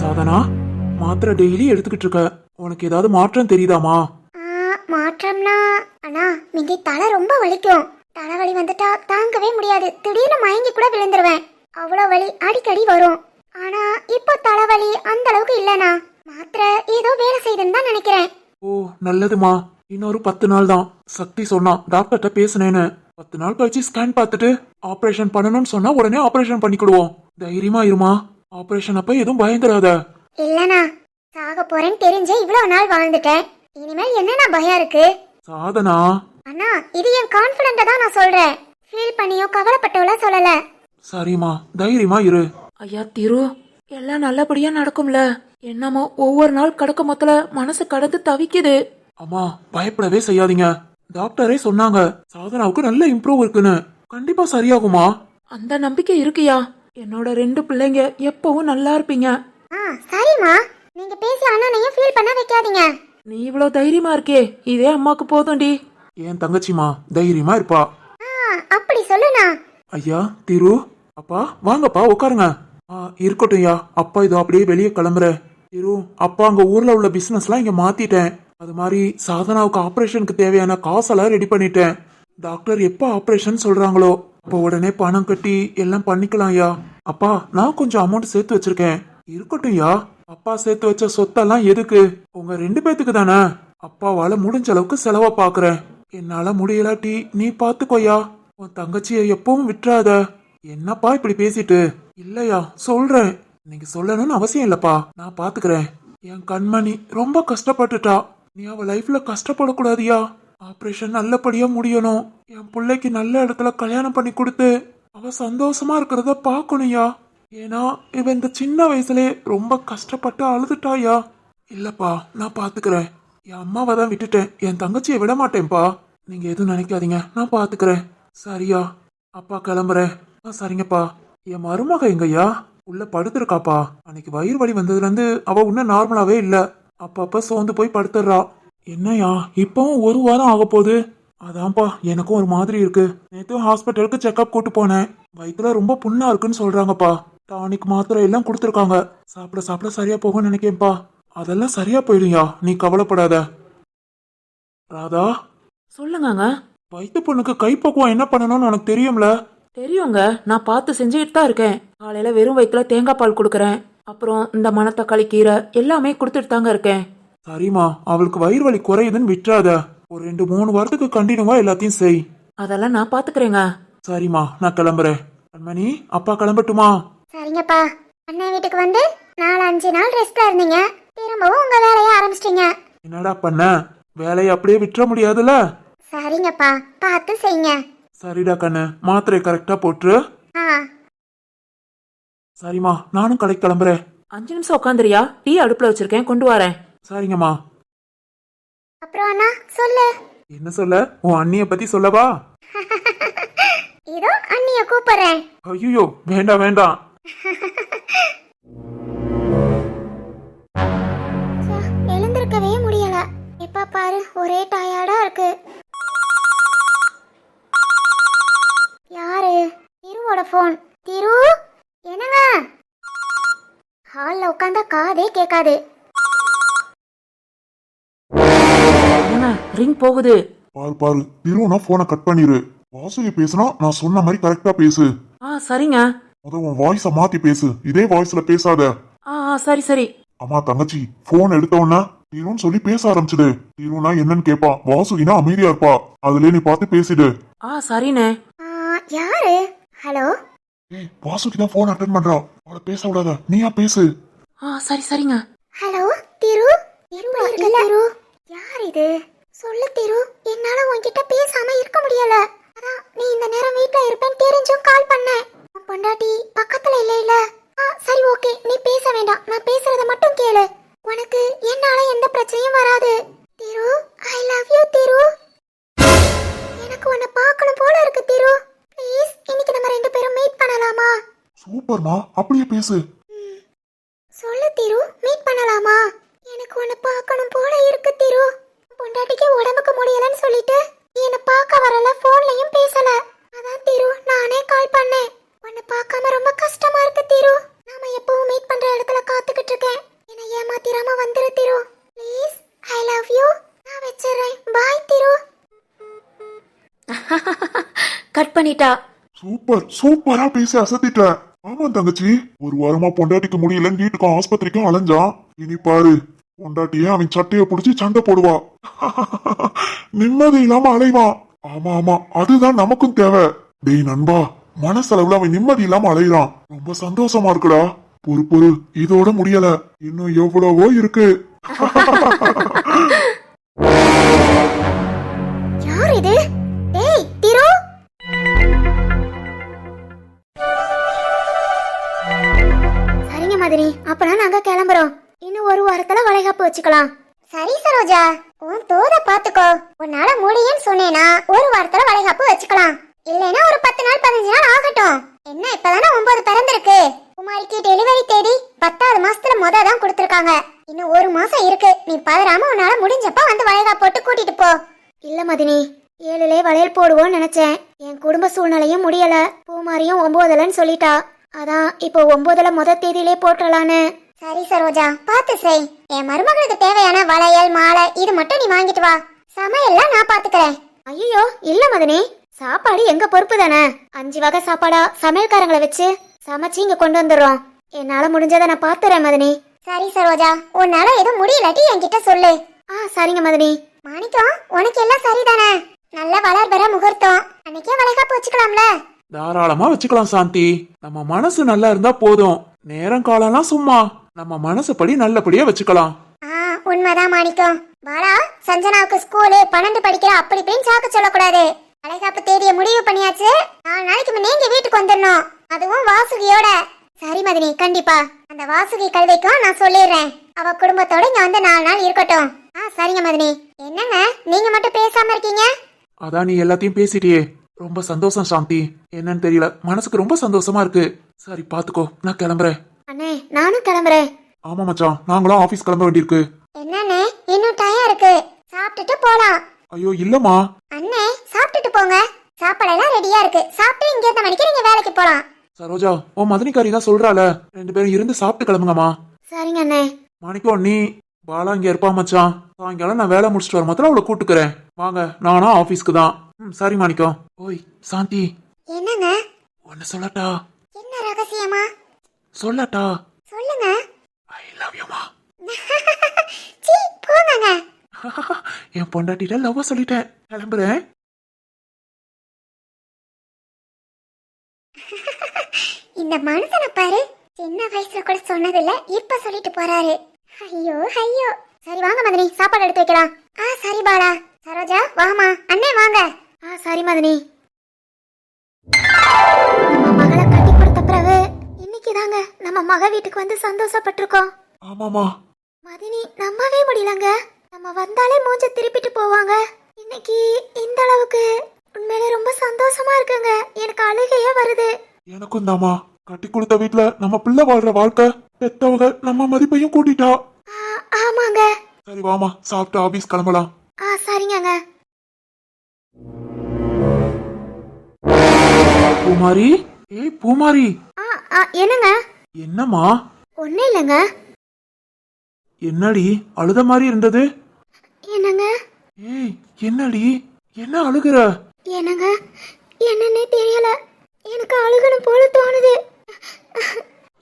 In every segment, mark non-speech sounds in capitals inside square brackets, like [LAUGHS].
சாதனா? மாத்திரை டெய்லி எடுத்துக்கிட்டு இருக்க. உனக்கு ஏதாவது மாற்றம் தெரியுதாமா? மாற்றம்னா அண்ணா மிந்தி தலை ரொம்ப வலிக்கும். தலைவலி வந்துட்டா தாங்கவே முடியாது. திடீர்னு மயங்கி கூட விழுந்துருவேன். அவ்வளோ வலி அடிக்கடி வரும். ஆனா இப்போ தலைவலி அந்த அளவுக்கு இல்லைண்ணா. மாத்திரை ஏதோ வேலை செய்யுதுன்னு தான் நினைக்கிறேன். ஓ நல்லதுமா. இன்னொரு பத்து நாள் தான். சக்தி சொன்னான் டாக்டர்கிட்ட பேசுனேன்னு. பத்து நாள் கழிச்சு ஸ்கேன் பார்த்துட்டு ஆபரேஷன் பண்ணணும்னு சொன்னா உடனே ஆபரேஷன் பண்ணிக்கிடுவோம். தைரியமா இருமா. ஆபரேஷன் அப்ப எதுவும் பயந்துடாத இல்லைண்ணா சாக போறேன்னு தெரிஞ்சே இவ்வளோ நாள் வாழ்ந்துட்டேன். இனிமேல் என்னண்ணா பயம் இருக்கு? சாதனா. அண்ணா இது என் கான்ஃபிடென்ட்டை தான் நான் சொல்றேன். ஃபீல் பண்ணியோ கவலைப்பட்டோல சொல்லல. சரிம்மா தைரியமா இரு. ஐயா திரு எல்லாம் நல்லபடியா நடக்கும்ல. என்னமோ ஒவ்வொரு நாள் கடக்க மொத்தல மனசு கடந்து தவிக்குது. அம்மா பயப்படவே செய்யாதீங்க. டாக்டரே சொன்னாங்க சாதனாவுக்கு நல்ல இம்ப்ரூவ் இருக்குன்னு. கண்டிப்பா சரியாகுமா? அந்த நம்பிக்கை இருக்குயா? என்னோட ரெண்டு பிள்ளைங்க எப்பவும் நல்லா இருப்பீங்க. ஆ சரிம்மா. நீங்க பேசி அண்ணனையும் ஃபீல் பண்ண வைக்காதீங்க. நீ இவ்வளவு தைரியமா இருக்கே. இதே அம்மாக்கு போதும்டி. என் தங்கச்சிமா தைரியமா இருப்பா. ஆ அப்படி சொல்லுண்ணா. ஐயா திரு. அப்பா வாங்கப்பா உட்காருங்க. ஆ இருக்கட்டும்யா அப்பா இதோ அப்படியே வெளியே கிளம்புற. திரு அப்பா அங்க ஊர்ல உள்ள பிசினஸ்லாம் இங்க மாத்திட்டேன். அது மாதிரி சாதனாவுக்கு ஆபரேஷனுக்கு தேவையான காசெல்லாம் ரெடி பண்ணிட்டேன். டாக்டர் எப்போ ஆபரேஷன் சொல்றாங்களோ அப்போ உடனே பணம் கட்டி எல்லாம் பண்ணிக்கலாம் ஐயா. அப்பா நான் கொஞ்சம் அமௌண்ட் சேர்த்து வச்சிருக்கேன். இருக்கட்டும்யா அப்பா சேர்த்து வச்ச சொத்தெல்லாம் எதுக்கு? உங்க ரெண்டு பேத்துக்கு தானே. அப்பாவால முடிஞ்ச அளவுக்கு செலவை பாக்குறேன். என்னால முடியலாட்டி நீ பாத்துக்கோயா உன் தங்கச்சிய எப்பவும் விட்டுறாத. என்னப்பா இப்படி பேசிட்டு? இல்லையா சொல்றேன். நீங்க சொல்லணும்னு அவசியம் இல்லப்பா. நான் பாத்துக்கிறேன். என் கண்மணி ரொம்ப கஷ்டப்பட்டுட்டா. நீ அவ லைஃப்ல கஷ்டப்படக்கூடாதியா ஆப்ரேஷன் நல்லபடியா முடியணும். என் பிள்ளைக்கு நல்ல இடத்துல கல்யாணம் பண்ணி கொடுத்து அவ சந்தோஷமா இருக்கிறத பார்க்கணும்யா. ஏன்னா இவ இந்த சின்ன வயசுலே ரொம்ப கஷ்டப்பட்டு அழுதுட்டாயா இல்லப்பா நான் பாத்துக்கிறேன். என் அம்மாவை தான் விட்டுட்டேன். என் தங்கச்சியை விட மாட்டேன்ப்பா. நீங்க எதுவும் நினைக்காதீங்க. நான் பாத்துக்கிறேன். சரியா. அப்பா கிளம்புறேன். ஆ சரிங்கப்பா. என் மருமக எங்கய்யா? உள்ள படுத்துருக்காப்பா. அன்னைக்கு வயிறு வலி வந்ததுல இருந்து அவ இன்னும் நார்மலாவே இல்ல. அப்பப்ப சோர்ந்து போய் படுத்துடுறா என்னய்யா இப்பவும் ஒரு வாரம் ஆக போகுது அதான்ப்பா எனக்கும் ஒரு மாதிரி இருக்கு. நேத்து ஹாஸ்பிட்டலுக்கு செக்அப் கூட்டு போனேன். வயித்துல ரொம்ப புண்ணா இருக்குன்னு சொல்றாங்கப்பா. டானிக் மாத்திரை எல்லாம் கொடுத்துருக்காங்க. சாப்பிட சாப்பிட சரியா போகும்னு நினைக்கேன்ப்பா அதெல்லாம் சரியா போயிடுயா நீ கவலைப்படாத. ராதா? சொல்லுங்கங்க. வயிற்று பொண்ணுக்கு கைப்பக்குவம் என்ன பண்ணணும்னு உனக்கு தெரியும்ல? தெரியுங்க. நான் பார்த்து செஞ்சுக்கிட்டு தான் இருக்கேன். காலையில வெறும் வயிற்றுல தேங்காய் பால் கொடுக்குறேன். அப்புறம் இந்த மணத்தக்காளி கீரை எல்லாமே கொடுத்துட்டு தாங்க இருக்கேன். சரிம்மா அவளுக்கு வயிறு வலி குறையுதுன்னு விட்டுறாத. ஒரு ரெண்டு மூணு வாரத்துக்கு கண்டினியூவா எல்லாத்தையும் செய். அதெல்லாம் நான் பாத்துக்கிறேங்க. சரிம்மா நான் கிளம்புறேன். கண்மணி அப்பா கிளம்பட்டுமா? சரிங்கப்பா. அண்ணன் வீட்டுக்கு வந்து நாலு அஞ்சு நாள் ரெஸ்ட்ல இருந்தீங்க. திரும்பவும் உங்க வேலையை ஆரம்பிச்சிட்டீங்க. என்னடா பண்ண? வேலையை அப்படியே விட்டுற முடியாதுல்ல? சரிங்கப்பா. பார்த்து செய்யுங்க. சரிடா கண்ணு மாத்திரை கரெக்டா போட்டுரு. ஆ. சரிம்மா நானும் கடைக்கு கிளம்புறேன். அஞ்சு நிமிஷம் உட்காந்துரியா? டீ அடுப்புல வச்சிருக்கேன் கொண்டு வரேன். சரிங்கம்மா. அப்புறம் அண்ணா சொல்லு. என்ன சொல்ல? உன் அண்ணிய பத்தி சொல்லவா? [LAUGHS] இதோ அண்ணிய கூப்பிடுறேன். ஐயோ வேண்டாம் வேண்டாம். எழுந்திருக்கவே முடியல. எப்ப பாரு ஒரே டயர்டா இருக்கு. யாரு? திருவோட ஃபோன் திரு? என்னங்க? ஹால்ல உட்காந்தா காதே கேட்காது. என்ன? ரிங் போகுது. பாரு பாரு. திருவனா போனை கட் பண்ணிரு. வாசுகி பேசுனா நான் சொன்ன மாதிரி கரெக்டா பேசு. ஆ சரிங்க. முத உன் வாய்ஸ மாத்தி பேசு. இதே வாய்ஸ்ல பேசாத. ஆ ஆ சரி சரி. அம்மா தங்கச்சி போன் எடுத்த உடனே திருன்னு சொல்லி பேச ஆரம்பிச்சுடு. திருனா என்னன்னு கேப்பா. வாசுகினா அமைதியா இருப்பா. அதுல நீ பார்த்து பேசிடு. ஆ சரிண்ணே. ஆ, யாரு? ஹலோ? ஏய் வாசுகி தான் போன் அட்டன் பண்றா. அவளை பேச விடாத. நீயா பேசு. ஆ சரி சரிங்க. ஹலோ திரு? திரு இல்ல. திரு? யார் இது? சொல்லு திரு என்னால உன்கிட்ட பேசாம இருக்க முடியல. அதான் நீ இந்த நேரம் வீட்ல இருப்பேன்னு தெரிஞ்சும் கால் பண்ணேன் பொண்டாட்டி பக்கத்துல இல்ல இல்ல சரி ஓகே நீ பேச வேண்டாம். நான் பேசுறத மட்டும் கேளு. உனக்கு என்னால எந்த பிரச்சனையும் வராது. Thiru I love you Thiru. எனக்கு உன்னை பார்க்கணும் போல இருக்கு திரு. ப்ளீஸ் இன்னைக்கு நம்ம ரெண்டு பேரும் மீட் பண்ணலாமா? சூப்பர்மா அப்படியே பேசு. சொல்லு திரு மீட் பண்ணலாமா? எனக்கு உன்னை பார்க்கணும் போல இருக்கு திரு. பொண்டாட்டிக்கு உடம்புக்கு முடியலன்னு சொல்லிட்டு என்னை பார்க்க வரல போன்லயும் பேசல. அதான் திரு நானே கால் பண்ணேன். உன்னை பார்க்காம ரொம்ப கஷ்டமா இருக்கு திரு. நாம எப்பவும் மீட் பண்ற இடத்துல காத்துக்கிட்டு இருக்கேன். என்னை ஏமாத்திராம வந்துரு Thiru. Please I love you நான் வச்சிடுறேன். பாய் திரு. [LAUGHS] கட் பண்ணிட்டா. சூப்பர் சூப்பரா பேசி அசத்திட்ட. ஆமா தங்கச்சி. ஒரு வாரமா பொண்டாட்டிக்கு முடியலன்னு வீட்டுக்கும் ஆஸ்பத்திரிக்கும் அலைஞ்சான். இனி பாரு பொண்டாட்டியே அவன் சட்டைய புடிச்சு சண்டை போடுவா. நிம்மதி இல்லாம அலைவான் ஆமா ஆமா அதுதான் நமக்கும் தேவை. டேய் நண்பா மனசளவுல அவன் நிம்மதி இல்லாம அலையிறான். ரொம்ப சந்தோஷமா இருக்குடா. பொறு பொறு இதோட முடியல. இன்னும் எவ்வளவோ இருக்கு. யார் இது? டேய் திரு! சரிங்க மாதிரி. அப்பனா நாங்க கிளம்புறோம். இன்னும் ஒரு வாரத்துல வளைகாப்பு வச்சுக்கலாம். சரி சரோஜா. உன் தோத பாத்துக்கோ. உன்னால முடியும்னு சொன்னேனா ஒரு வாரத்துல வளைகாப்பு வச்சுக்கலாம். இல்லைன்னா ஒரு பத்து நாள் பதினஞ்சு நாள் ஆகட்டும். என்ன இப்பதானே ஒன்பது பிறந்திருக்கு? குமாரிக்கு டெலிவரி தேதி பத்தாவது மாசத்துல முத தான் கொடுத்துருக்காங்க. இன்னும் ஒரு மாசம் இருக்கு. நீ பதறாம உன்னால முடிஞ்சப்ப வந்து வளைகா போட்டு கூட்டிட்டு போ. இல்ல மதினி. ஏழுலே வளையல் போடுவோம்னு நினைச்சேன். என் குடும்ப சூழ்நிலையும் முடியல. பூமாரியும் ஒன்பதுலன்னு சொல்லிட்டா. அதான் இப்போ ஒன்பதுல முத தேதியிலே போட்டுடலான்னு சரி சரோஜா பார்த்து செய். என் மருமகளுக்கு தேவையான வளையல் மாலை இது மட்டும் நீ வாங்கிட்டு வா. சமையல்லாம் நான் பாத்துக்கிறேன் ஐயோ இல்ல மதனி. சாப்பாடு எங்க பொறுப்பு தானே? அஞ்சு வகை சாப்பாடா சமையல்காரங்களை வச்சு சமைச்சு இங்க கொண்டு வந்துடுறோம். என்னால முடிஞ்சதை நான் பாத்துறேன் மதனி. சரி சரோஜா உன்னால எதுவும் முடியலட்டி என்கிட்ட சொல்லு. ஆ சரிங்க மதனி. மாணிக்கம் உனக்கு எல்லாம் சரிதானே? நல்ல வளர் பெற முகூர்த்தம். அன்னைக்கே வளைகாப்பு வச்சுக்கலாம்ல? தாராளமா வச்சுக்கலாம் சாந்தி. நம்ம மனசு நல்லா இருந்தா போதும். நேரம் காலம்லாம் சும்மா. நம்ம மனசுப்படி நல்லபடியா வச்சுக்கலாம். ஆ உண்மைதான் மாணிக்கம் பாலா சஞ்சனாவுக்கு ஸ்கூலு பன்னெண்டு படிக்கிற அப்படி இப்படின்னு சாக்கு சொல்லக்கூடாது. வளைகாப்பு தேதியை முடிவு பண்ணியாச்சு. நாலு நாளைக்கு இங்க வீட்டுக்கு வந்துடணும். அதுவும் வாசுகியோட. சரி மதினி கண்டிப்பா. அந்த வாசுகி கல்விக்கும் நான் சொல்லிடுறேன். அவ குடும்பத்தோட இங்க வந்து நாலு நாள் இருக்கட்டும். ஆ சரிங்க மதினி. என்னங்க நீங்க மட்டும் பேசாம இருக்கீங்க? அதான் நீ எல்லாத்தையும் பேசிட்டியே. ரொம்ப சந்தோஷம் சாந்தி. என்னன்னு தெரியல. மனசுக்கு ரொம்ப சந்தோஷமா இருக்கு. சரி பாத்துக்கோ. நான் கிளம்புறேன். அண்ணே நானும் கிளம்புறேன். ஆமா மச்சான் நாங்களும் ஆபீஸ் கிளம்ப வேண்டியிருக்கு. என்னண்ணே இன்னும் டயம் இருக்கு. சாப்பிட்டுட்டு போலாம். ஐயோ இல்லம்மா. அண்ணே சாப்பிட்டுட்டு போங்க. சாப்பாடெல்லாம் ரெடியா இருக்கு. சாப்பிட்டு இங்க இருந்த மணிக்கு நீங்க வேலைக்கு போலாம். சரோஜா உன் மதனிக்காரி தான் சொல்றாள. ரெண்டு பேரும் இருந்து சாப்பிட்டு கிளம்புங்கம்மா. சரிங்க அண்ணே. மாணிக்கம் நீ பாலா இங்க இருப்பா மச்சான். சாயங்காலம் நான் வேலை முடிச்சிட்டு வர மாத்திரம் அவளை கூட்டுக்கிறேன் வாங்க நானும் ஆபீஸ்க்கு தான். ம் சரி மாணிக்கம் ஓய் சாந்தி. என்னங்க? ஒன்னு சொல்லட்டா. என்ன ரகசியமா? சொல்லட்டா? சொல்லுங்க. ஐ லவ் யூமா சீ போங்கங்க. [LAUGHS] என் பொண்டாட்டிட்ட லவ்வ சொல்லிட்டேன். கிளம்புறேன். [LAUGHS] இந்த மனுஷனை பாரு. சின்ன வயசுல கூட சொன்னதில்ல இப்ப சொல்லிட்டு போறாரு. ஐயோ ஐயோ. சரி வாங்க மதனி. சாப்பாடு எடுத்து வைக்கலாம். ஆ சரி பாலா. சரோஜா வாமா. அண்ணே வாங்க. ஆ சரி மதனி. இன்னைக்கு தாங்க நம்ம மக வீட்டுக்கு வந்து சந்தோஷப்பட்டிருக்கோம். ஆமாமா மதினி நம்பவே முடியலங்க. நம்ம வந்தாலே மூஞ்ச திருப்பிட்டு போவாங்க. இன்னைக்கு இந்த அளவுக்கு உண்மையிலே ரொம்ப சந்தோஷமா இருக்குங்க. எனக்கு அழுகையே வருது. எனக்கும் தாமா கட்டி கொடுத்த வீட்ல நம்ம பிள்ளை வாழ்ற வாழ்க்கை பெத்தவங்க நம்ம மதிப்பையும் கூட்டிட்டா. ஆ, ஆமாங்க. சரி வாமா சாப்பிட்டு ஆபீஸ் கிளம்பலாம். ஆ சரிங்கங்க. பூமாரி? ஏய் பூமாரி. என்னங்க? என்னம்மா? ஒன்றும் இல்லைங்க. என்னடி? அழுத மாதிரி இருந்தது? என்னங்க? ஏய் என்னடி? என்ன அழுகுற? என்னங்க? என்னன்னே தெரியல. எனக்கு அழுகணும் போல தோணுது.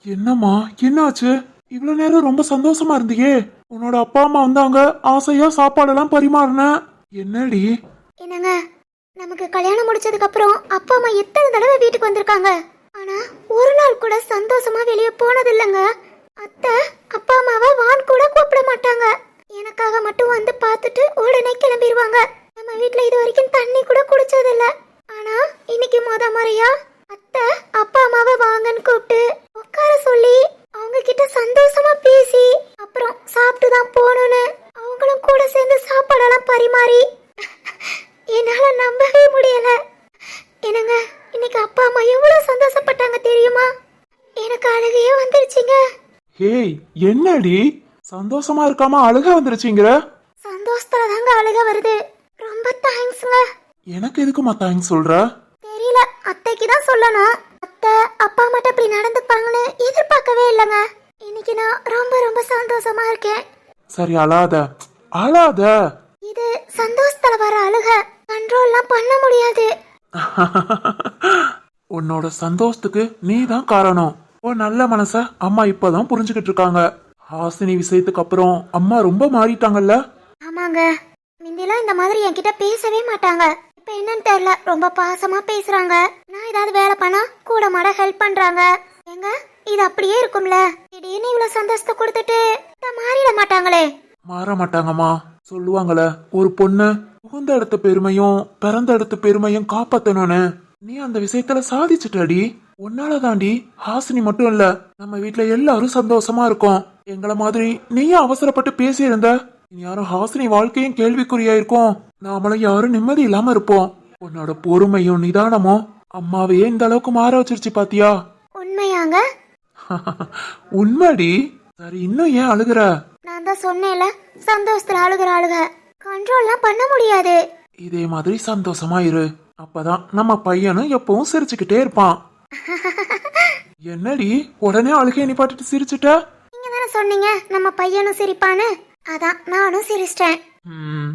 என்னம்மா? என்னாச்சு? இவ்வளவு நேரம் ரொம்ப சந்தோஷமா இருந்தியே. உன்னோட அப்பா அம்மா வந்தாங்க. ஆசையா சாப்பாடெல்லாம் பரிமாறினேன் என்னடி? என்னங்க? நமக்கு கல்யாணம் முடிச்சதுக்கு அப்புறம் அப்பா அம்மா எத்தனை தடவை வீட்டுக்கு வந்திருக்காங்க? ஆனா ஒரு நாள் கூட சந்தோஷமா வெளியே போனதில்லைங்க. அத்தை அப்பா அம்மாவை வான் கூட கூப்பிட மாட்டாங்க. எனக்காக மட்டும் வந்து பார்த்துட்டு உடனே கிளம்பிடுவாங்க நம்ம வீட்ல இது வரைக்கும் தண்ணி கூட குடிச்சதில்ல. ஆனா இன்னைக்கு முத முறையா அத்தை அப்பா அம்மாவை வாங்கன்னு கூப்பிட்டு உட்கார சொல்லி அவங்க கிட்ட சந்தோஷமா பேசி அப்புறம் சாப்பிட்டு தான் போகணும்னு அவங்களும் கூட சேர்ந்து சாப்பாடெல்லாம் பரிமாறி. என்னால நம்பவே முடியல. என்னங்க இன்னைக்கு அப்பா அம்மா எவ்வளவு சந்தோஷப்பட்டாங்க தெரியுமா? எனக்கு அழுகையே வந்துருச்சுங்க. ஏய் என்னடி? சந்தோஷமா இருக்காம அழுக வந்துருச்சுங்கிற? சந்தோஷத்துல தாங்க அழுக வருது. ரொம்ப தேங்க்ஸ்ங்க எனக்கு எதுக்குமா தேங்க்ஸ் சொல்ற? தெரியல. அத்தைக்கு தான் சொல்லணும். அத்தை அப்பா மட்டும் இப்படி நடந்துப்பாங்கன்னு எதிர்பார்க்கவே இல்லைங்க. இன்னைக்கு நான் ரொம்ப ரொம்ப சந்தோஷமா இருக்கேன். சரி அழாத. அழாத. இது சந்தோஷத்துல வர அழுக. கண்ட்ரோல்லாம் பண்ண முடியாது. [LAUGHS] உன்னோட சந்தோஷத்துக்கு நீ தான் காரணம். உன் நல்ல மனச அம்மா இப்பதான் புரிஞ்சுக்கிட்டு இருக்காங்க. ஹாசினி விஷயத்துக்கு அப்புறம் அம்மா ரொம்ப மாறிட்டாங்கல்ல? ஆமாங்க. முந்திலாம் இந்த மாதிரி என்கிட்ட பேசவே மாட்டாங்க. இப்ப என்னன்னு தெரியல ரொம்ப பாசமா பேசுறாங்க. நான் ஏதாவது வேலை பண்ணா கூட மாட ஹெல்ப் பண்றாங்க. ஏங்க இது அப்படியே இருக்கும்ல? திடீர்னு இவ்வளவு சந்தோஷத்தை கொடுத்துட்டு மாறிட மாட்டாங்களே. மாற மாட்டாங்கம்மா. சொல்லுவாங்கல்ல ஒரு பொண்ணு புகுந்த இடத்த பெருமையும் பிறந்த இடத்த பெருமையும் காப்பாத்தணும்னு. நீ அந்த விஷயத்துல சாதிச்சுட்டடி. உன்னால தாண்டி ஹாசினி மட்டும் இல்ல நம்ம வீட்ல எல்லாரும் சந்தோஷமா இருக்கோம். எங்கள மாதிரி நீயும் அவசரப்பட்டு பேசியிருந்த. யாரும் ஹாசினி வாழ்க்கையும் கேள்விக்குறியா இருக்கும் நாமளும் யாரும் நிம்மதி இல்லாம இருப்போம். உன்னோட பொறுமையும் நிதானமும் அம்மாவையே இந்த அளவுக்கு மாற வச்சிருச்சு பாத்தியா? உண்மையாங்க? [LAUGHS] உண்மைடி. சரி இன்னும் ஏன் அழுகுற? நான் தான் சொன்னேன்ல சந்தோஷத்துல அழுகுற அழுக கண்ட்ரோல்லாம் பண்ண முடியாது. இதே மாதிரி சந்தோஷமா இரு. அப்பதான் நம்ம பையனும் எப்பவும் சிரிச்சுக்கிட்டே இருப்பான். [LAUGHS] என்னடி உடனே அழுகையை நிப்பாட்டிட்டு சிரிச்சுட்ட? நீங்க தானே சொன்னீங்க நம்ம பையனும் சிரிப்பான்னு? அதான் நானும் சிரிச்சிட்டேன். ம்,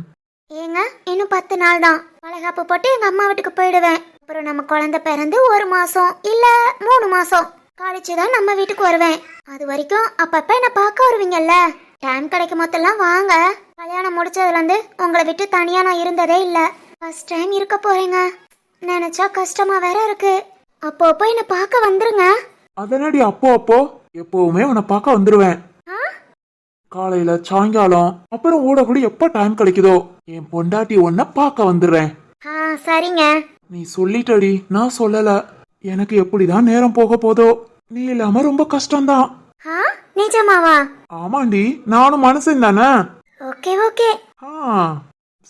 ஏங்க இன்னும் பத்து நாள் தான். வளைகாப்பு போட்டு எங்க அம்மா வீட்டுக்கு போயிடுவேன். அப்புறம் நம்ம குழந்தை பிறந்து ஒரு மாசம் இல்ல மூணு மாசம். கழிச்சு தான் நம்ம வீட்டுக்கு வருவேன். அது வரைக்கும் அப்பப்ப என்ன பார்க்க வருவீங்கல்ல? டைம் கிடைக்கும் போதெல்லாம் வாங்க. கல்யாணம் முடிச்சதுல இருந்து உங்களை விட்டு தனியா நான் இருந்ததே இல்ல. ஃபர்ஸ்ட் டைம் இருக்க போறேங்க. நினைச்சா கஷ்டமா வேற இருக்கு. அப்போ அப்போ என்ன பார்க்க வந்துருங்க. அதனடி அப்போ அப்போ? எப்பவுமே உன்னை பார்க்க வந்துருவேன். ஆ? காலையில சாயங்காலம் அப்புறம் ஓடக்கூடி எப்ப டைம் கிடைக்குதோ என் பொண்டாட்டி உன்னை பார்க்க வந்துடுறேன். சரிங்க. நீ சொல்லிட்டடி நான் சொல்லல. எனக்கு எப்படிதான் நேரம் போக போதோ. நீ இல்லாம ரொம்ப கஷ்டம்தான். ஆ நிஜமாவா? ஆமாண்டி நானும் மனுஷன் தானே ஓகே ஓகே. ஆ.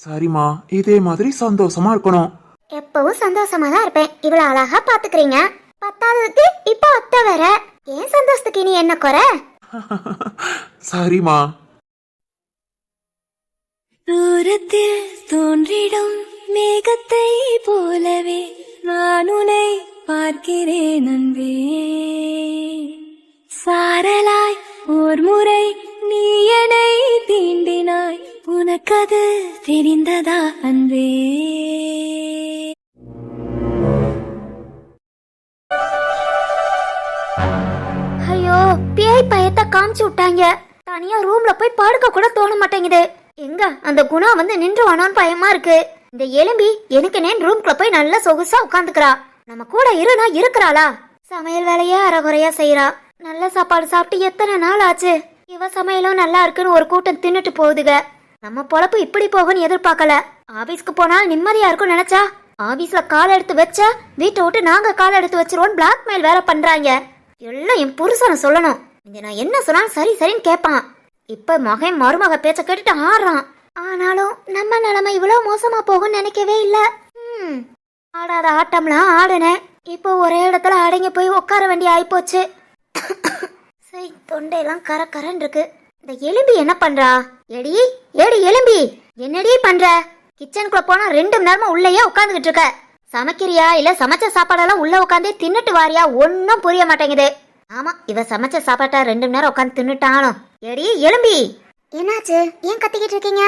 சரிம்மா இதே மாதிரி சந்தோஷமா இருக்கணும். எப்பவும் சந்தோஷமா தான் இருப்பேன். இவ்வளவு அழகா பாத்துக்கிறீங்க. பத்தாவதுக்கு இப்போ அத்தை வேற. ஏன் சந்தோஷத்துக்கு இனி என்ன குறை? [LAUGHS] சரிம்மா. தூரத்தில் தோன்றிடும் மேகத்தை போலவே நான் உன்னை பார்க்கிறேன் அன்பே. சாரலாய் ஓர் முறை நீ என்னை தீண்டினாய். உனக்கது தெரிந்ததா அன்பே ஐயோ பேய் பயத்தை காமிச்சு விட்டாங்க. தனியா ரூம்ல போய் படுக்க கூட தோண மாட்டேங்குது. எங்க அந்த குணா வந்து நின்றுவானோன்னு பயமா இருக்கு. இந்த எலும்பி எனக்கு நேன் ரூம்குள்ள போய் நல்லா சொகுசா உட்காந்துக்கிறா. நம்ம கூட இருனா இருக்கிறாளா? சமையல் வேலையே அறகுறையா செய்யறா நல்ல சாப்பாடு சாப்பிட்டு எத்தனை நாள் ஆச்சு? இவ சமையலும் நல்லா இருக்குன்னு ஒரு கூட்டம் தின்னுட்டு போகுதுக. நம்ம பொழப்பு இப்படி போகும்னு எதிர்பார்க்கல. ஆபீஸ்க்கு போனால் நிம்மதியா இருக்கும்னு நினைச்சா ஆபீஸ்ல கால் எடுத்து வச்ச வீட்டை விட்டு நாங்க கால் எடுத்து வச்சிருவோம் பிளாக்மெயில் வேற பண்றாங்க. எல்லாம் என் புருஷனை சொல்லணும். இங்க நான் என்ன சொன்னாலும் சரி சரின்னு கேட்பான் இப்ப மகன் மருமக பேச்ச கேட்டுட்டு ஆடுறான் ஆனாலும் நம்ம நிலைமை இவ்வளவு மோசமா போகும்னு நினைக்கவே இல்ல. ம், ஆடாத ஆட்டம்லாம் ஆடுனேன். இப்போ ஒரே இடத்துல அடங்கி போய் உட்கார வேண்டிய ஆயிப்போச்சு. [COUGHS] சரி தொண்டையெல்லாம் கர கரன் இருக்கு. இந்த எலும்பி என்ன பண்றா? எடி ஏடி எலும்பி என்னடி பண்ற? கிச்சனுக்குள்ள போனா ரெண்டு மணி நேரமா உள்ளேயே உட்காந்துக்கிட்டு இருக்க. சமைக்கிறியா? இல்ல சமைச்ச சாப்பாடெல்லாம் உள்ள உட்காந்து தின்னுட்டு வாரியா? ஒன்னும் புரிய மாட்டேங்குது. ஆமா இவ சமைச்ச சாப்பாட்டா ரெண்டு மணி நேரம் உட்காந்து தின்னுட்டாலும். எடி எலும்பி என்னாச்சு? ஏன் கத்திக்கிட்டு இருக்கீங்க?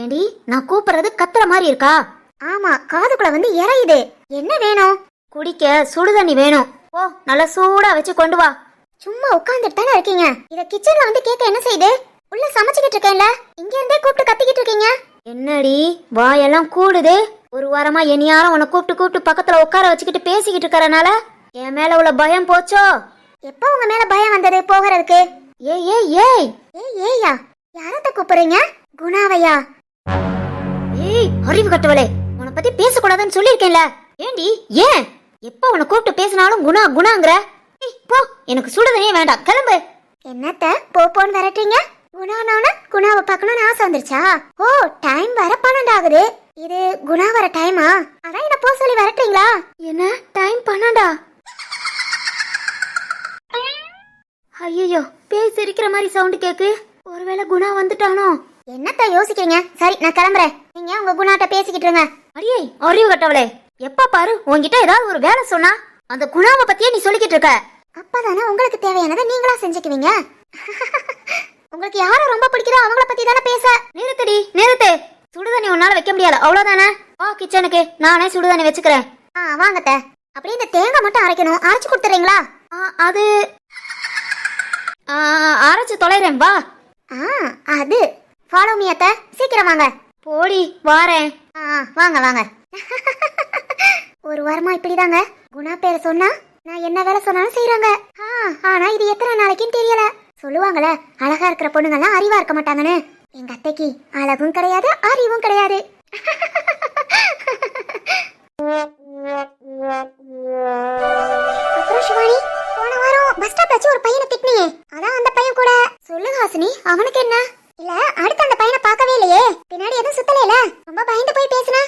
ஏடி நான் கூப்பிடுறது கத்துற மாதிரி இருக்கா? ஆமா காதுக்குள்ள வந்து இறையுது என்ன வேணும்? குடிக்க சுடுதண்ணி வேணும். ஓ நல்லா சூடா வச்சு கொண்டு வா. சும்மா உட்கார்ந்துட்டு தானே இருக்கீங்க? இத கிச்சன்ல வந்து கேட்க என்ன செய்யுது உள்ள சமைச்சுக்கிட்டு இருக்கேன்ல. இங்க இருந்தே கூப்பிட்டு கத்திக்கிட்டு இருக்கீங்க? என்னடி? வாயெல்லாம் கூடுது. ஒரு வாரமா என்னையாரும் உன்னை கூப்பிட்டு கூப்பிட்டு பக்கத்துல உட்கார வச்சுக்கிட்டு பேசிக்கிட்டு இருக்கறனால என் மேல உள்ள பயம் போச்சோ? எப்போ உங்க மேல பயம் வந்தது போகிறதுக்கு? ஏய் ஏய் ஏய்! ஏய் ஏய்யா! யாரத்த கூப்பிடுறீங்க? குணாவையா? ஏய் அறிவு கட்டவளே! உன்னை பத்தி பேசக்கூடாதுன்னு சொல்லியிருக்கேன்ல. ஏண்டி? ஏன்? எப்ப உன்னை கூப்பிட்டு பேசினாலும் குணா குணாங்கிற? எனக்கு சுடுதண்ணே வேண்டாம். கிளம்பு. என்னத்த? போ போன்னு விரட்டுறீங்க? குணானோன? குணாவை பார்க்கணும்னு ஆசை வந்துருச்சா? ஓ டைம் வர பன்னெண்டு ஆகுது. இது குணா வர டைமா அதான் என்ன போ சொல்லி விரட்டுறீங்களா? என்ன? டைம் பன்னெண்டா? ஐயோ பேய் சிரிக்கிற மாதிரி சவுண்ட் கேக்கு. ஒருவேளை குணா வந்துட்டானோ? என்னத்த யோசிக்கிறீங்க? சரி நான் கிளம்புறேன். நீங்க உங்க குணாட்ட பேசிக்கிட்டு இருங்க. அடியே அறிவு கட்டவளே. எப்ப பாரு உன்கிட்ட ஏதாவது ஒரு வேலை சொன்னா அந்த குணாவை பத்தியே நீ சொல்லிக்கிட்டு இருக்க. அப்பதானே உங்களுக்கு தேவையானதை நீங்களா செஞ்சுக்குவீங்க? [LAUGHS] உங்களுக்கு யார ரொம்ப பிடிக்குதோ அவங்கள பத்தி தானே பேச. நிறுத்தடி நிறுத்து. சுடுதண்ணி உன்னால வைக்க முடியாது அவ்வளவுதானே? வா கிச்சனுக்கு நானே சுடுதண்ணி வச்சுக்கிறேன். ஆ வாங்க அத்தை. அப்படியே இந்த தேங்காய் மட்டும் அரைக்கணும். அரைச்சு கொடுத்துறீங்களா? ஆ, அது அரைச்சு தொலைறேன் வா. ஆ அது. ஃபாலோ மீ அத்தை. சீக்கிரம் வாங்க. போடி வாரேன். ஆ ஆ, வாங்க வாங்க. [LAUGHS] ஒரு வாரமா இப்படிதாங்க. குணா பேரை சொன்னா நான் என்ன வேலை சொன்னாலும் செய்யறாங்க ஆ ஆனா இது எத்தனை நாளைக்குன்னு தெரியல. சொல்லுவாங்களே அழகா இருக்கிற பொண்ணுங்கெல்லாம் அறிவா இருக்க மாட்டாங்கன்னு. எங்க அத்தைக்கு அழகும் கிடையாது அறிவும் கிடையாது. அப்புறம் சிவானி போன வாரம் பஸ் ஸ்டாப்ல வச்சு ஒரு பையனை திட்டினியே. அதான் அந்த பையன் கூட. சொல்லு ஹாசினி அவனுக்கு என்ன? இல்ல அடுத்து அந்த பையனை பார்க்கவே இல்லையே. பின்னாடி எதுவும் சுத்தலைல ரொம்ப பயந்து போய் பேசுன.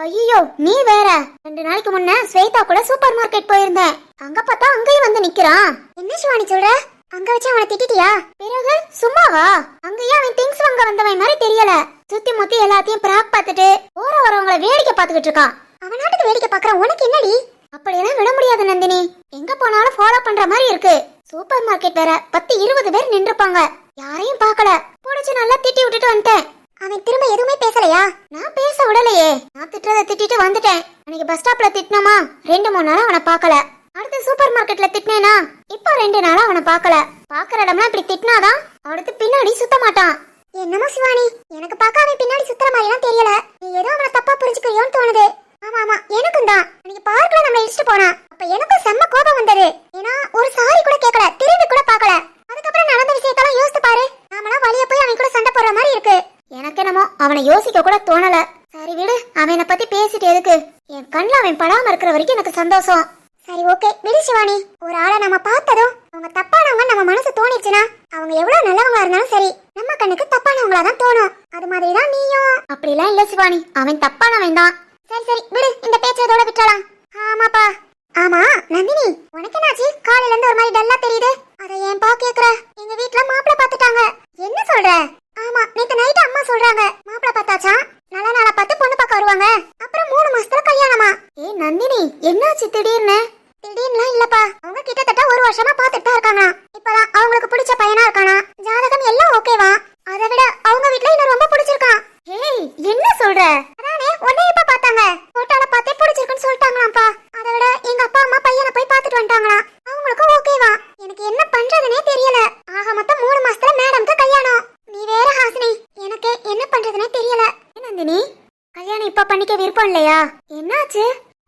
ஐயோ நீ வேற. ரெண்டு நாளைக்கு முன்ன ஸ்வேதா கூட சூப்பர் மார்க்கெட் போயிருந்தேன். அங்க பார்த்தா அங்கேயும் வந்து நிக்கிறான். என்ன சிவானி சொல்ற? அங்க வச்சு அவனை திட்டிட்டியா? பிறகு சும்மாவா? அங்கேயும் அவன் திங்ஸ் வாங்க வந்தவன் மாதிரி தெரியல. சுத்தி முத்தி எல்லாத்தையும் பிராக் பார்த்துட்டு ஓர வரவங்கள வேடிக்கை பார்த்துக்கிட்டு இருக்கான். அவன் நாட்டுக்கு வேடிக்கை பாக்குறான் உனக்கு என்னடி? அப்படியெல்லாம் விட முடியாது நந்தினி. எங்க போனாலும் ஃபாலோ பண்ற மாதிரி இருக்கு. சூப்பர் மார்க்கெட் வேற பத்து இருபது பேர் நின்றுப்பாங்க. யாரையும் பார்க்கல. புடிச்சு நல்லா திட்டி விட்டுட்டு வந்துட்டேன். அவன் திரும்ப எதுவுமே பேசலையா? நான் பேச விடலையே. நான் திட்டுறத திட்டிட்டு வந்துட்டேன். அன்னைக்கு பஸ் ஸ்டாப்ல திட்டினோமா? ரெண்டு மூணு நாள் அவனை பார்க்கல. அடுத்து சூப்பர் மார்க்கெட்ல திட்டினேனா? இப்போ ரெண்டு நாளா அவனை பார்க்கல. பாக்குற இடம்லாம் இப்படி திட்டினாதான் அடுத்து பின்னாடி சுத்த மாட்டான். என்னமோ சிவானி எனக்கு பார்க்க அவன் பின்னாடி சுத்துற மாதிரிலாம் தெரியல. நீ ஏதோ அவனை தப்பா புரிஞ்சுக்கிறியோன்னு தோணுது. ஆமா ஆமா எனக்கும் தான். அன்னைக்கு பார்க்ல நம்ம இடிச்சிட்டு போனான் அப்ப எனக்கும் செம்ம கோபம் வந்தது. ஏன்னா ஒரு சாரி கூட கேட்கல திரும்பி கூட பார்க்கல. அதுக்கப்புறம் நடந்த விஷயத்தெல்லாம் யோசித்து பாரு. நாமெல்லாம் வழிய போய் அவன் கூட சண்டை போடுற மாதிரி இருக்கு. அவனை யோசிக்க கூட தோணல. சரி விடு அவனை பத்தி பேசிட்டு எதுக்கு? என் கண்ணில் அவன் படாம இருக்கிற வரைக்கும் எனக்கு சந்தோஷம். சரி ஓகே விடு சிவானி. ஒரு ஆளை நம்ம பார்த்ததும் அவங்க தப்பானவங்க நம்ம மனசு தோணிச்சுன்னா அவங்க எவ்வளவு நல்லவங்களா இருந்தாலும் சரி நம்ம கண்ணுக்கு தப்பானவங்களா தான் தோணும். அது மாதிரி தான் நீயும். அப்படிலாம் இல்ல சிவானி. அவன் தப்பானவன் தான். சரி சரி விடு இந்த பேச்சை இதோட விட்டுறலாம். ஆமாப்பா. ஆமா நந்தினி உனக்கு என்னாச்சு? காலையில இருந்து ஒரு மாதிரி டல்லா தெரியுது. அத ஏன்பா கேக்குற? எங்க வீட்ல மாப்பிள்ள பாத்துட்டாங்க என்ன சொல்ற? ஆமா நேத்து நைட் அம்மா சொல்றாங்க. மாப்பிள்ள பார்த்தாச்சா? நல்ல நாளா பார்த்து பொண்ணு பார்க்க வருவாங்க. அப்புறம் மூணு மாசத்துல கல்யாணமா? ஏய் நந்தினி என்னாச்சு திடீர்னு? திடீர்னு இல்லப்பா. அவங்க கிட்டத்தட்ட ஒரு வருஷமா பாத்துட்டு தான் இருக்காங்க இப்பதான் அவங்களுக்கு பிடிச்ச பையனா இருக்கானா? ஜாதகம் எல்லாம் ஓகேவா அதை விட அவங்க வீட்ல இன்னும் ரொம்ப பிடிச்சிருக்கான் ஏய் என்ன சொல்ற அதானே உன்னை இப்ப பார்த்தாங்க போட்டோல பார்த்தே பிடிச்சிருக்குன்னு சொல்லிட்டாங்களாம்ப்பா அதை விட எங்க அப்பா அம்மா பையனை போய் பார்த்துட்டு வந்துட்டாங்களாம் அவங்களுக்கும் ஓகேவா எனக்கு என்ன பண்றதுனே தெரியல ஆக மொத்தம் மூணு மாசத்துல மேடம்க்கு கல்யாணம் நீ வேற ஹாசினி எனக்கு என்ன பண்றதுனே தெரியல நந்தினி கல்யாணம் இப்ப பண்ணிக்க விருப்பம் இல்லையா என்னாச்சு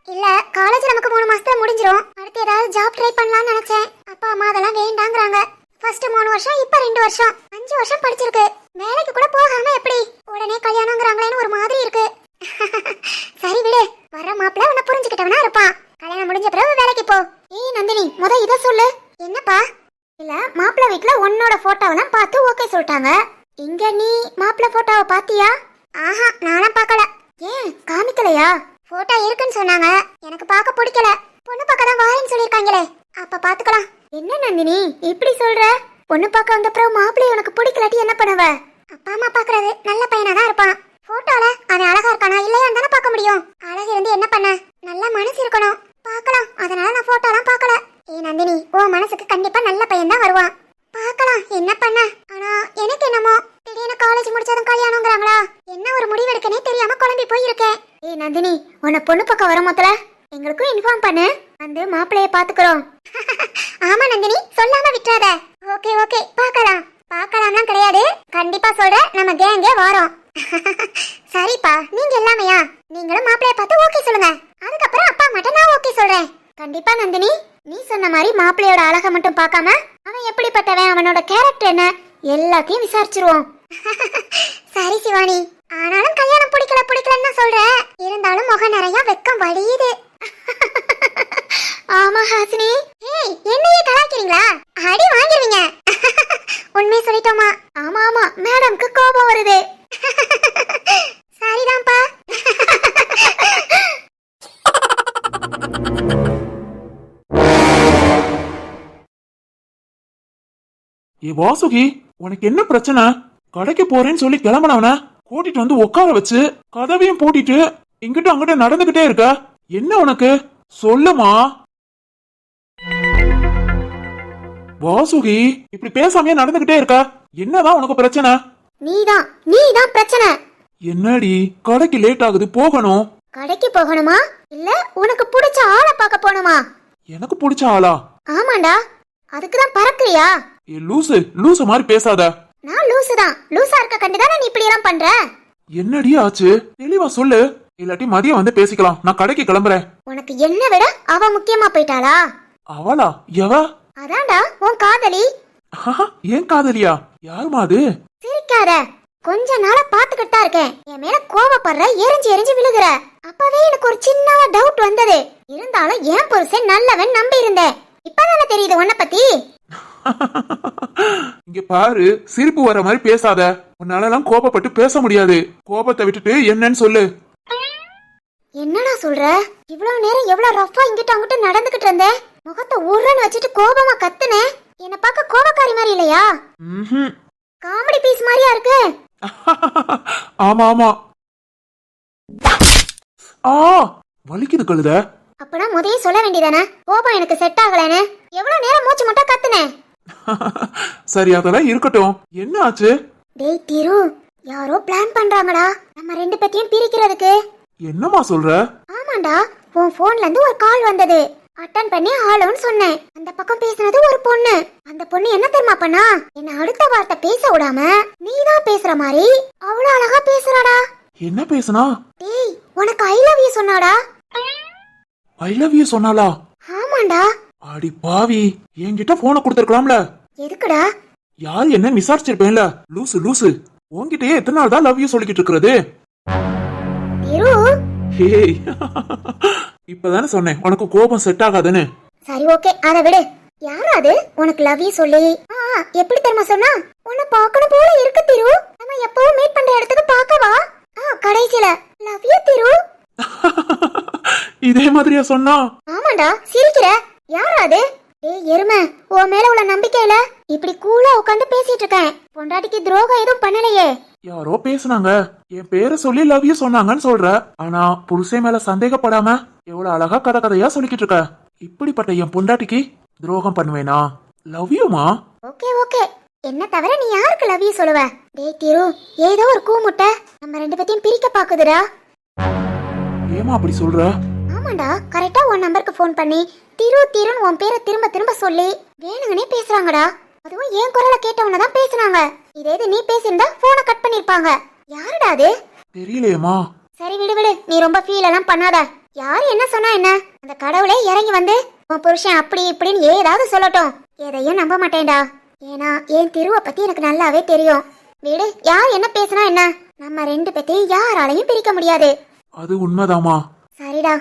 இல்ல காலேஜ் நமக்கு மூணு மாசத்துல முடிஞ்சிரும் அடுத்து ஏதாவது ஜாப் ட்ரை பண்ணலாம்னு நினைச்சேன் அப்பா அம்மா அதெல்லாம் வேண்டாங்கறாங்க ஃபர்ஸ்ட் மூணு வருஷம் இப்ப ரெண்டு வருஷம் அஞ்சு வருஷம் படிச்சிருக்கு வேலைக்கு கூட போகாம எப்படி உடனே கல்யாணங்கிறாங்களேன்னு ஒரு மாதிரி இருக்கு சரி விடு வர மாப்பிள்ள உன்னை புரிஞ்சுக்கிட்டவனா இருப்பான் கல்யாணம் முடிஞ்ச பிறகு வேலைக்கு போ ஏய் நந்தினி முத இத சொல்லு என்னப்பா இல்ல மாப்பிள்ள வீட்ல உன்னோட போட்டோவெல்லாம் பார்த்து ஓகே சொல்லிட்டாங்க இங்க நீ மாப்பிள்ள போட்டோவை பாத்தியா? ஆஹா நானும் பார்க்கல. ஏன் காமிக்கலையா? போட்டோ இருக்குன்னு சொன்னாங்க. எனக்கு பார்க்க பிடிக்கல. பொண்ணு பார்க்க தான் வாரேன்னு சொல்லியிருக்காங்களே. அப்ப பாத்துக்கலாம். என்ன நந்தினி இப்படி சொல்ற? பொண்ணு பார்க்க வந்த அப்புறம் மாப்பிள்ளை உனக்கு பிடிக்கலாட்டி என்ன பண்ணுவ? அப்பா அம்மா பாக்குறது நல்ல பையனா தான் இருப்பான். போட்டோல அவன் அழகா இருக்கானா இல்லையா தானே பார்க்க முடியும். அழகு இருந்து என்ன பண்ண? நல்ல மனசு இருக்கணும். பார்க்கலாம். அதனால நான் போட்டோலாம் பார்க்கல. ஏ நந்தினி உன் மனசுக்கு கண்டிப்பா நல்ல பையன் தான் வருவான். பார்க்கலாம். என்ன பண்ண? ஆனா எனக்கு என்னமோ? திடீர்னு காலேஜ் முடிச்சதும் கல்யாணங்கிறாங்களா என்ன ஒரு முடிவு எடுக்கனே தெரியாம குழம்பி போயிருக்கேன் ஏய் நந்தினி உன்னை பொண்ணு பக்கம் வர மொத்தல எங்களுக்கும் இன்ஃபார்ம் பண்ணு. வந்து மாப்பிளைய பாத்துக்கிறோம் [LAUGHS] ஆமா நந்தினி. சொல்லாம விட்டுறாத. Okay okay. பார்க்கலாம். பார்க்கலாம்லாம் கிடையாது. கண்டிப்பா சொல்றேன் நம்ம கேங்கே வாரோம். [LAUGHS] சரிப்பா. நீங்க எல்லாமையா? நீங்களும் மாப்பிளைய பார்த்து ஓகே சொல்லுங்க. அதுக்கப்புறம் அப்பா மட்டும் நான் ஓகே சொல்றேன். கண்டிப்பா நந்தினி. நீ சொன்ன மாதிரி மாப்பிளையோட அழகை மட்டும் பார்க்காம கேரக்டர் என்ன? எல்லாத்தையும் விசாரிச்சிருவோம். [LAUGHS] சரி சிவானி. ஆனாலும் கல்யாணம் பிடிக்கல பிடிக்கலன்னு சொல்ற. இருந்தாலும் முகம் நிறைய வெக்கம் வலியுது. [LAUGHS] ஆமா ஹாசினி. ஏய் என்னையே கலாய்க்கிறீங்களா? ஏ வாசுகி உனக்கு என்ன பிரச்சனை? கடைக்கு போறேன்னு சொல்லி கிளம்பினவன கூட்டிட்டு வந்து உட்கார வச்சு கதவையும் பூட்டிட்டு இங்கிட்ட அங்கிட்ட நடந்துகிட்டே இருக்க. என்ன உனக்கு? சொல்லுமா. வாசுகி இப்படி பேசாமையே நடந்துகிட்டே இருக்க. என்னதான் உனக்கு பிரச்சனை? நீதான் நீதான் பிரச்சனை. என்னடி கடைக்கு லேட் ஆகுது போகணும். கடைக்கு போகணுமா? இல்ல உனக்கு பிடிச்ச ஆளை பார்க்க போகணுமா? எனக்கு பிடிச்ச ஆளா? ஆமாண்டா அதுக்கு தான் பறக்குறியா? ஏ லூசு லூசு மாதிரி பேசாத. நான் லூசு தான் லூசா இருக்க கண்டுதானே நீ இப்படி எல்லாம் பண்ற? என்னடி ஆச்சு? தெளிவா சொல்லு. இல்லாட்டி மதியம் வந்து பேசிக்கலாம். நான் கடைக்கு கிளம்புறேன். உனக்கு என்ன விட அவ முக்கியமா போயிட்டாளா? அவளா? எவ? அதான்டா உன் காதலி. ஏன் காதலியா? யாருமா அது? சிரிக்காத. கொஞ்ச நாளா பாத்துக்கிட்டு தான் இருக்கேன். என் மேல கோவப்படுற எரிஞ்சு எரிஞ்சு விழுகுற. அப்பவே எனக்கு ஒரு சின்ன டவுட் வந்தது. இருந்தாலும் என் புருஷன் நல்லவன் நம்பி இருந்தேன் இப்பதானே தெரியுது உன்னை பத்தி? இங்க பாரு சிரிப்பு வர மாதிரி பேசாத. உன்னால எல்லாம் கோபப்பட்டு பேச முடியாது. கோபத்தை விட்டுட்டு என்னன்னு சொல்லு. என்னடா சொல்ற? இவ்வளவு நேரம் எவ்வளவு ரஃபா இங்கிட்ட அங்கிட்ட நடந்துகிட்டு இருந்தேன் முகத்தை உருன்னு வச்சுட்டு கோபமா கத்துனேன் என்ன பார்க்க கோபக்காரி மாதிரி இல்லையா. காமெடி பீஸ் மாதிரியா இருக்கு. [LAUGHS] ஆமா ஆமா. ஆ வலிக்குது கழுத. அப்பனா முதைய சொல்ல வேண்டியதானே? கோபம் எனக்கு செட் ஆகலன்னு. எவ்வளவு நேரம் மூச்சு மட்டும் கத்துனேன் [LAUGHS] சரி அதெல்லாம் இருக்கட்டும். என்ன ஆச்சு? டேய் திரு யாரோ பிளான் பண்றாங்கடா. நம்ம ரெண்டு பேத்தையும் பிரிக்கிறதுக்கு. என்னம்மா சொல்ற? ஆமாண்டா உன் போன்ல இருந்து ஒரு கால் வந்தது. அட்டன் பண்ணி ஹலோன்னு சொன்னேன். அந்த பக்கம் பேசுனது ஒரு பொண்ணு. அந்த பொண்ணு என்ன தெரியுமா பண்ணா? என்ன அடுத்த வார்த்தை பேச விடாம நீ தான் பேசுற மாதிரி அவ்வளவு அழகா பேசுறாடா. என்ன பேசுனா? டேய் உனக்கு ஐ லவ் யூ சொன்னாடா. ஐ லவ் யூ சொன்னாலா ஆமாண்டா. அடி பாவி என்கிட்ட போனை கொடுத்துருக்கலாம்ல. எதுக்குடா? யாரு என்ன விசாரிச்சிருப்பேன்ல? லூசு லூசு. உன்கிட்டயே எத்தனை நாள் தான் லவ் யூ சொல்லிக்கிட்டு இருக்கிறது? ஹேய். இப்பதானே சொன்னேன் உனக்கு கோபம் செட் ஆகாதுன்னு. சரி ஓகே. அத விடு. யார் அது? உனக்கு லவ் யூ சொல்லி. எப்படி தெரியுமா சொன்னா? உன்னை பார்க்கணும் போல இருக்கு திரு. நம்ம எப்பவும் மீட் பண்ற இடத்துக்கு பார்க்கவா? ஆ கடைசில லவ் யூ திரு. இதே மாதிரியா சொன்னா? ஆமாண்டா சிரிக்கிற. யார் அது? ஏய் எருமை உன் மேல உள்ள நம்பிக்கையில இப்படி கூலா உட்காந்து பேசிட்டு இருக்கேன். பொண்டாட்டிக்கு துரோகம் எதுவும் பண்ணலையே. யாரோ பேசுனாங்க. என் பேரை சொல்லி லவ் யூ சொன்னாங்கன்னு சொல்ற. ஆனா புருஷன் மேல சந்தேகப்படாம எவ்வளவு அழகா கதை கதையா சொல்லிக்கிட்டு இருக்க. இப்படிப்பட்ட என் பொண்டாட்டிக்கு துரோகம் பண்ணுவேனா? லவ் யூமா ஓகே ஓகே. என்ன தவிர நீ யாருக்கு லவ் யூ சொல்லுவ? டேய் திரு ஏதோ ஒரு கூமுட்டை. நம்ம ரெண்டு பேத்தையும் பிரிக்க பாக்குதுடா ஏமா அப்படி சொல்ற? ஆமாண்டா கரெக்டா உன் நம்பருக்கு ஃபோன் பண்ணி திரு திருன்னு உன் பேரை திரும்ப திரும்ப சொல்லி வேணுங்கனே பேசுறாங்கடா. அதுவும் என் குரலை கேட்டவன தான் பேசுனாங்க. இதே இது நீ பேசியிருந்தா போனை கட் பண்ணிருப்பாங்க யாருடா அது? தெரியலையேமா சரி விடு விடு. நீ ரொம்ப ஃபீல் எல்லாம் பண்ணாத. யாரு என்ன சொன்னா என்ன? அந்த கடவுளே இறங்கி வந்து உன் புருஷன் அப்படி இப்படின்னு ஏதாவது சொல்லட்டும். எதையும் நம்ப மாட்டேன்டா. ஏன்னா என் திருவை பத்தி எனக்கு நல்லாவே தெரியும். விடு யார் என்ன பேசுனா என்ன? நம்ம ரெண்டு பேத்தையும் யாராலையும் பிரிக்க முடியாது. அது உண்மைதாமா சரிடா.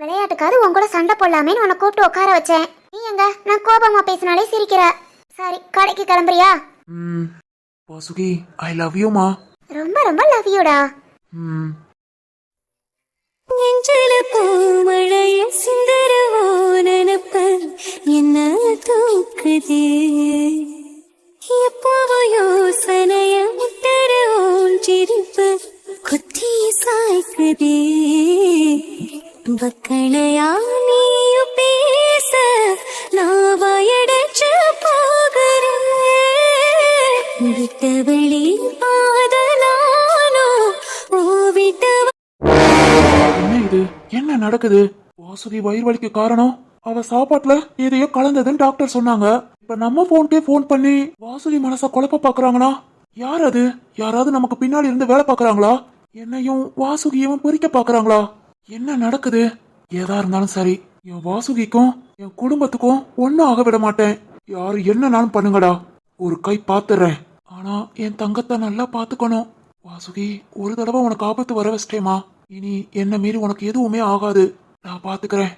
விளையாட்டுக்காவது உன் கூட சண்டை போடலாமேன்னு உன்னை கூப்பிட்டு உட்கார வச்சேன். நீ எங்க? நான் கோபமா பேசினாலே சிரிக்கிற. சரி கடைக்கு கிளம்புறியா? ம். வாசுகி ஐ லவ் யூமா ரொம்ப ரொம்ப லவ் யூடா ம். நெஞ்சில பூமழைய சிந்தரவோ நினப்பு என்ன தூக்குதே? எப்போவோ யோசனைய முத்தரவோன் சிரிப்பு. குத்தி சாய்க்குதே. பக்கணையா நீயும் பேச நான் வயடைச்சு போகிறேன் விட்ட வெளி பாதலானோ ஓ விட்ட என்ன இது? என்ன நடக்குது? வாசுகி வயிறு வலிக்கு காரணம்? அவ சாப்பாட்டுல எதையோ கலந்ததுன்னு டாக்டர் சொன்னாங்க. இப்ப நம்ம போன்க்கே ஃபோன் பண்ணி வாசுகி மனச குழப்ப பாக்குறாங்கன்னா யார் அது? யாராவது நமக்கு பின்னாடி இருந்து வேலை பாக்குறாங்களா? என்னையும் வாசுகியும் பிரிக்க பாக்குறாங்களா? என்ன நடக்குது? ஏதா இருந்தாலும் சரி என் வாசுகிக்கும் என் குடும்பத்துக்கும் ஒன்னும் ஆக விட மாட்டேன். யாரு என்னனாலும் பண்ணுங்கடா. ஒரு கை பாத்துறேன். ஆனா என் தங்கத்தை நல்லா பாத்துக்கணும். வாசுகி ஒரு தடவை உனக்கு ஆபத்து வர வச்சிட்டேமா இனி என்ன மீறி உனக்கு எதுவுமே ஆகாது. நான் பாத்துக்கிறேன்.